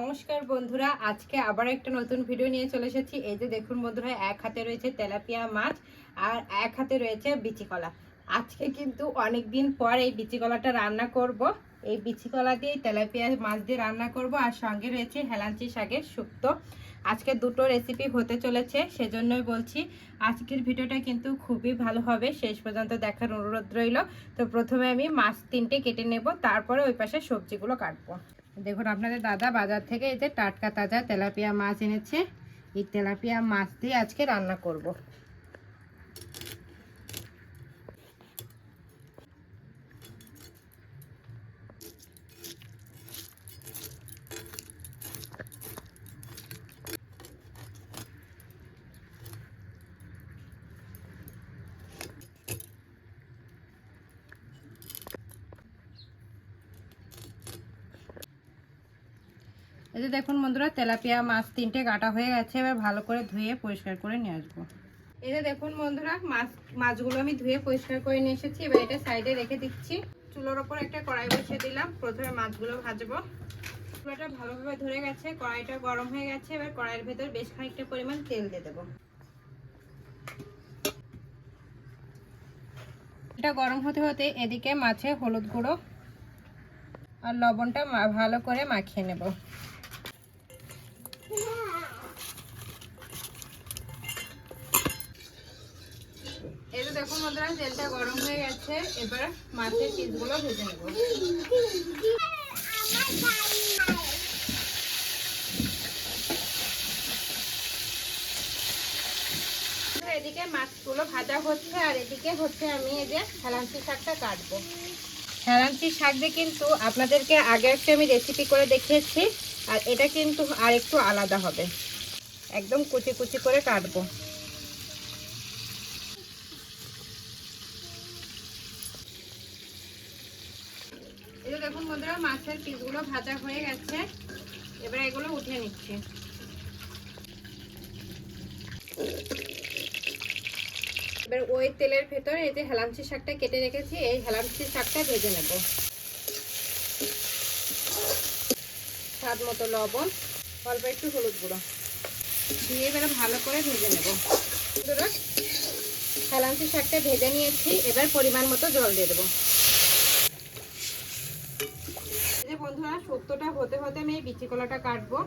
নমস্কার বন্ধুরা, আজকে আবার একটা নতুন ভিডিও নিয়ে চলে এসেছি। এই যে দেখুন বন্ধুরা, এক হাতে রয়েছে তেলাপিয়া মাছ আর এক হাতে রয়েছে বিচি কলা। আজকে কিন্তু অনেক দিন পর এই বিচি কলাটা রান্না করব। এই বিচি কলা দিয়ে তেলাপিয়া মাছ দিয়ে রান্না করব আর সঙ্গে রয়েছে হেলাঞ্চি শাকের শুক্তো আজকে দুটো রেসিপি হতে চলেছে, সেজন্যই বলছি আজকের ভিডিওটা কিন্তু খুবই ভালো হবে। শেষ পর্যন্ত দেখার অনুরোধ রইল। তো প্রথমে আমি মাছ তিনটে কেটে নেব, তারপরে ওই পাশে সবজিগুলো কাটবো। দেখুন আপনাদের দাদা বাজার থেকে যে টাটকা তাজা তেলাপিয়া মাছ এনেছে এই তেলাপিয়া মাছ দিয়ে আজকে রান্না করব। এই যে দেখুন বন্ধুরা, তেলাপিয়া মাছ তিনটে কাটা হয়ে গেছে, এবার ভালো করে ধুয়ে পরিষ্কার করে নিয়ে আসব। এই যে দেখুন বন্ধুরা, মাছ, মাছগুলো আমি ধুয়ে পরিষ্কার করে নিয়ে এসেছি, এবার এটা সাইডে রেখে দিচ্ছি। চুলোর ওপর একটা কড়াই বসিয়ে দিলাম, প্রথমে মাছগুলো ভাজবো। চুলাটা ভালোভাবে ধরে গেছে, কড়াইটা গরম হয়ে গেছে, এবার কড়াইয়ের ভেতর বেশ খানিকটা পরিমাণ তেল দিয়ে দেবো। এটা গরম হতে হতে এদিকে মাছে হলুদ গুঁড়ো আর লবণটা ভালো করে মাখিয়ে নেব। তো দেখুন তেলটা গরম হয়ে গেছে। এবার মাছের পিসগুলো ভেজে নেব। এদিকে মাছগুলো ভাজা হচ্ছে, আর এদিকে হচ্ছে আমি এই যে শাকটা কাটবো। শাক দিয়ে কিন্তু আপনাদেরকে আগে একটা আমি রেসিপি করে দেখিয়েছি, আর এটা কিন্তু আর একটু আলাদা হবে। একদম কুচি কুচি করে কাটবো এই যে দেখুন বন্ধুরা মাছের পিসগুলো ভাজা হয়ে গেছে। এবার এগুলো উঠিয়ে নিচ্ছি। এবার ওই তেলের ভেতরে এই যে হেলামচি শাকটা কেটে রেখেছি, এই হেলামচি শাকটা ভেজে নেব। স্বাদ মতো লবণ, অল্প একটু হলুদ গুঁড়ো। দিয়ে এবারে ভালো করে ভেজে নেব। হেলামচি শাকটা ভেজে নিয়েছি, এবার পরিমাণ মতো জল দিয়ে দেবো এই শুক্তোটা হতে হতে আমি এই বিচি কলাটা কাটবো।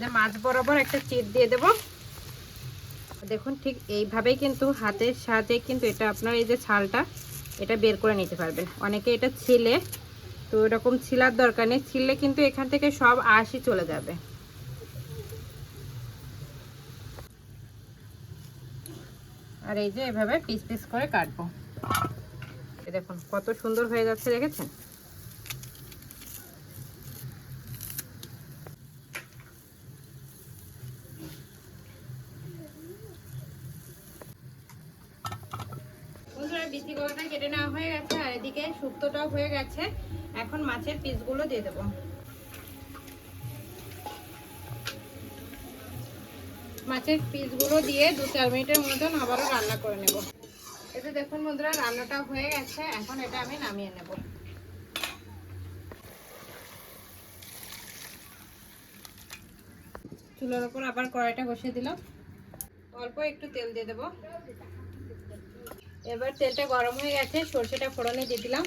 যে মাছ বরাবর একটা চিট দিয়ে দেবো। দেখুন ঠিক এইভাবেই কিন্তু হাতের সাহায্যে কিন্তু এটা আপনার এই যে ছালটা, এটা বের করে নিতে পারবেন। অনেকে এটা ছিলে, তো এরকম ছিলার দরকার নেই। ছিলে কিন্তু এখান থেকে সব আশি চলে যাবে। আর এই যে এভাবে পিস পিস করে কাটবো। দেখুন কত সুন্দর হয়ে যাচ্ছে, দেখেছেন? বন্ধুরা বিচি কলাটা কেটে নেওয়া হয়ে গেছে, আর এদিকে শুক্তোটাও হয়ে গেছে। এখন মাছের পিসগুলো দিয়ে দেবো। মাছের পিসগুলো দিয়ে দু চার মিনিটের মতন আবারও রান্না করে নেব। এতে দেখুন বন্ধুরা, রান্নাটা হয়ে গেছে। এখন এটা আমি নামিয়ে নেব। চুলার ওপর আবার কড়াইটা বসিয়ে দিলাম। অল্প একটু তেল দিয়ে দেবো। এবার তেলটা গরম হয়ে গেছে, সর্ষেটা ফোড়নে দিয়ে দিলাম।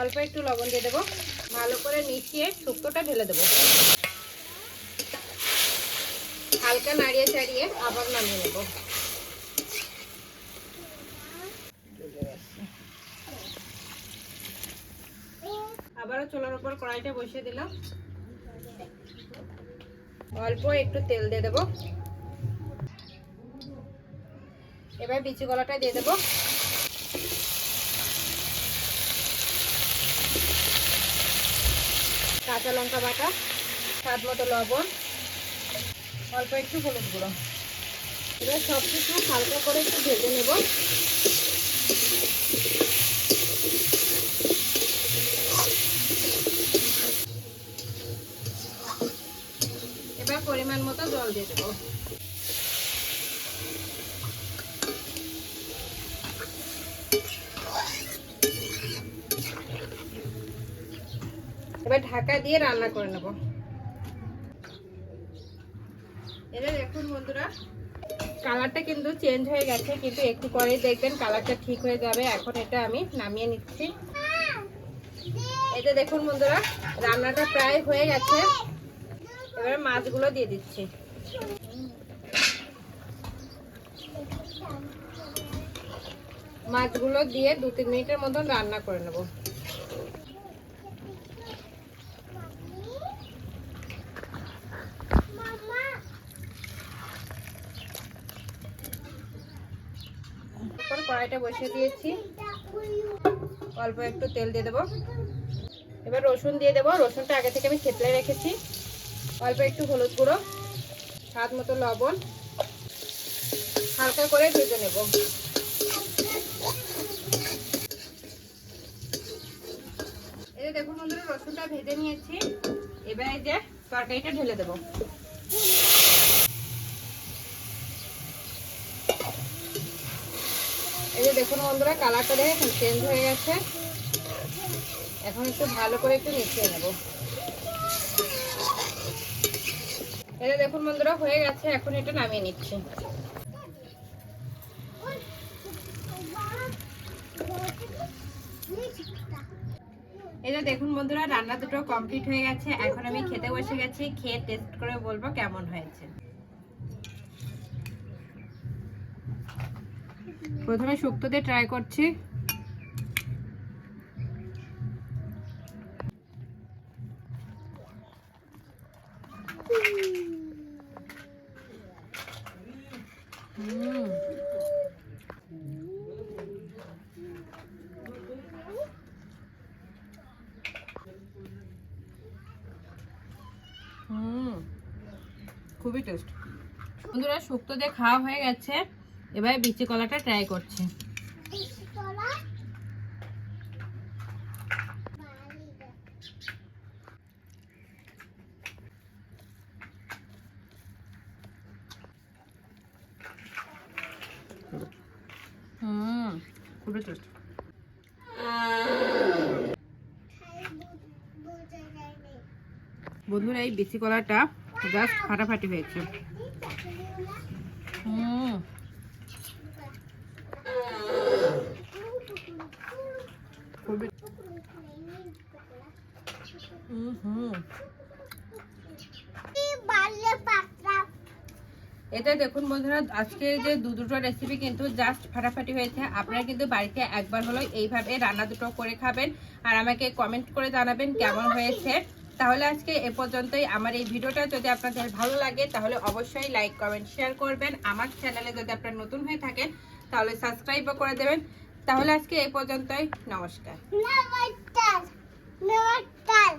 অল্প একটু লবণ দিয়ে দেবো। ভালো করে মিশিয়ে শুক্তোটা ঢেলে দেবো। হালকা নাড়িয়ে চাড়িয়ে আবার নামিয়ে নেব। আবারও চুলার উপর কড়াইটা বসিয়ে দিলাম। অল্প একটু তেল দিয়ে দেবো। এবার বিচি কলাটা দিয়ে দেবো। কাঁচা লঙ্কা বাটা, স্বাদ মতো লবণ, অল্প একটু হলুদ গুঁড়ো। এবার সব কিছু হালকা করে একটু ভেজে নেব। এবার পরিমাণ মতো জল দিয়ে দেবো। এবার ঢাকা দিয়ে রান্না করে নেব। এটা দেখুন বন্ধুরা, কালারটা কিন্তু চেঞ্জ হয়ে গেছে, কিন্তু একটু পরেই দেখবেন কালারটা ঠিক হয়ে যাবে। এখন এটা আমি নামিয়ে নিচ্ছি। এটা দেখুন বন্ধুরা, রান্নাটা প্রায় হয়ে গেছে। এবার মাছগুলো দিয়ে দিচ্ছি। মাছগুলো দিয়ে দু তিন মিনিটের মতন রান্না করে নেব তারপর কড়াইটা বসিয়ে দিয়েছি। অল্প একটু তেল দিয়ে দেবো। এবার রসুন দিয়ে দেবো। রসুনটা আগে থেকে আমি থেতলে রেখেছি। অল্প একটু হলুদ গুঁড়ো, স্বাদ মতো লবণ। হালকা করে ভেজে নেব। এই যে দেখুন বন্ধুরা, রসুনটা ভেজে নিয়েছি। এবার এই যে তরকারিটা ঢেলে দেবো। এই যে দেখুন বন্ধুরা কালারটা দেখে চেঞ্জ হয়ে গেছে। এখন একটু ভালো করে একটু মিশিয়ে নেব। এটা দেখুন বন্ধুরা, হয়ে গেছে, এখন এটা নামিয়ে নিচ্ছি। যে দেখুন বন্ধুরা, রান্না দুটো কমপ্লিট হয়ে গেছে। এখন আমি খেতে বসে গেছি, খেয়ে টেস্ট করে বলব কেমন হয়েছে। প্রথমে শুক্তো দিয়ে ট্রাই করছি। খুবই টেস্ট বন্ধুরা শুক্তো দিয়ে খাওয়া হয়ে গেছে। এবার বিচি কলাটা ট্রাই করছি। হুম খুবই টেস্ট বন্ধুরা এই বিচি কলাটা জাস্ট ফাটাফাটি হয়েছে হুম খুবই হুম হুম এটা দেখুন বন্ধুরা, আজকে যে দু দুটো রেসিপি কিন্তু জাস্ট ফাটাফাটি হয়েছে। আপনারা কিন্তু বাড়িতে একবার হলো এইভাবে রান্না দুটো করে খাবেন আর আমাকে কমেন্ট করে জানাবেন কেমন হয়েছে। তাহলে আজকে এ পর্যন্তই। আমার এই ভিডিওটা যদি আপনাদের ভালো লাগে, তাহলে অবশ্যই লাইক কমেন্ট শেয়ার করবেন। আমার চ্যানেলে যদি আপনারা নতুন হয়ে থাকেন, তাহলে সাবস্ক্রাইবও করে দেবেন। তাহলে আজকে এ পর্যন্তই। নমস্কার। নমস্কার। নমস্কার।